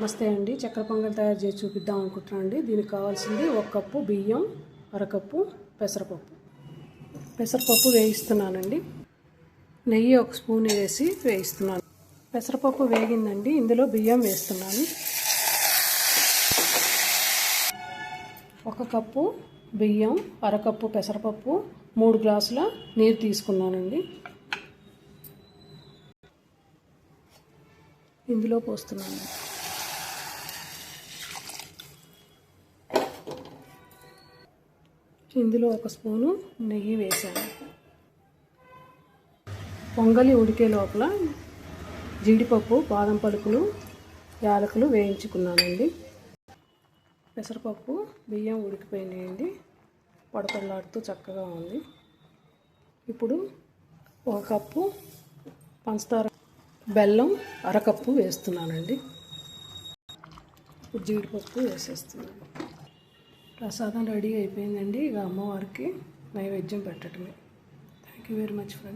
నమస్తే అండి. చక్కెర పొంగల్ తయారు చేసి చూపిద్దాం అనుకుంటున్నాను అండి. దీనికి కావాల్సింది ఒక కప్పు బియ్యం అరకప్పు పెసరపప్పు. పెసరపప్పు వేయిస్తున్నానండి. నెయ్యి ఒక స్పూన్ వేసి వేయిస్తున్నాను. పెసరపప్పు వేగిందండి. ఇందులో బియ్యం వేస్తున్నాను. ఒక కప్పు బియ్యం అరకప్పు పెసరపప్పు మూడు గ్లాసుల నీరు తీసుకున్నానండి. ఇందులో పోస్తున్నాను. ఇందులో ఒక స్పూను నెయ్యి వేసాను పొంగలి ఉడికే లోపల జీడిపప్పు బాదం పలుకులు యాలకులు వేయించుకున్నానండి. పెసరపప్పు బియ్యం ఉడికిపోయినాయండి. పడపడలాడుతూ చక్కగా ఉంది. ఇప్పుడు ఒక కప్పు పంచదార బెల్లం అరకప్పు వేస్తున్నానండి. ఇప్పుడు జీడిపప్పు వేసేస్తున్నాను. ప్రసాదం రెడీ అయిపోయిందండి. ఇక అమ్మవారికి నైవేద్యం పెట్టడమే. Thank you very much friends